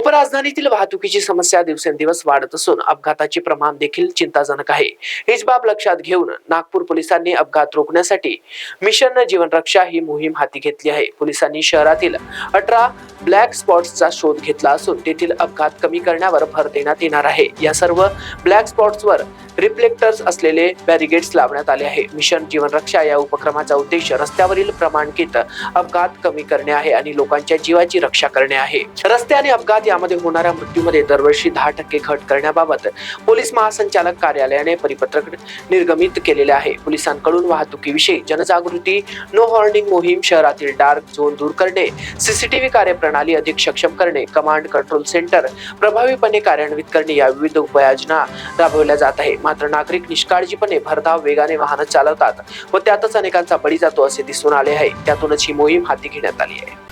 उपराजधानीतील वाहतुकीची समस्या दिवसेंदिवस वाढत असून अपघाताचे प्रमाण देखील चिंताजनक आहे. हीच बाब लक्षात घेऊन नागपूर पोलिसांनी अपघात रोखण्यासाठी मिशन जीवन रक्षा ही मोहीम हाती घेतली आहे. पोलिसांनी शहरातील अठरा ब्लॅक स्पॉट्सचा शोध घेतला असून तेथील अपघात कमी करण्यावर भर देण्यात येणार आहे. या सर्व ब्लॅक स्पॉट्सवर रिफ्लेक्टर्स असलेले बॅरिगेड्स लावण्यात आले आहे. मिशन जीवन रक्षा या उपक्रमाचा उद्देश रस्त्यावरील प्रमाणकित अपघात कमी करणे आहे आणि लोकांच्या जीवाची रक्षा करणे आहे. रस्ते आणि अपघात यामध्ये होणाऱ्या मृत्यूमध्ये दरवर्षी दहा टक्के घट करण्याबाबत पोलीस महासंचालक कार्यालयाने परिपत्रक निर्गमित केलेले आहे. पोलिसांकडून वाहतुकीविषयी जनजागृती नो हॉर्निंग मोहीम शहरातील डार्क झोन दूर करणे सीसीटीव्ही कार्यप्रणाली अधिक सक्षम करणे कमांड कंट्रोल सेंटर प्रभावीपणे कार्यान्वित करणे या विविध उपाययोजना राबवल्या जात आहे. मात्र नागरिक निष्काळजीपणे भरधाव वेगाने वाहन चालवतात व त्यातच अनेकांचा बळी जातो असे दिसून आले आहे. त्यातूनच ही मोहीम हाती घेण्यात आली आहे.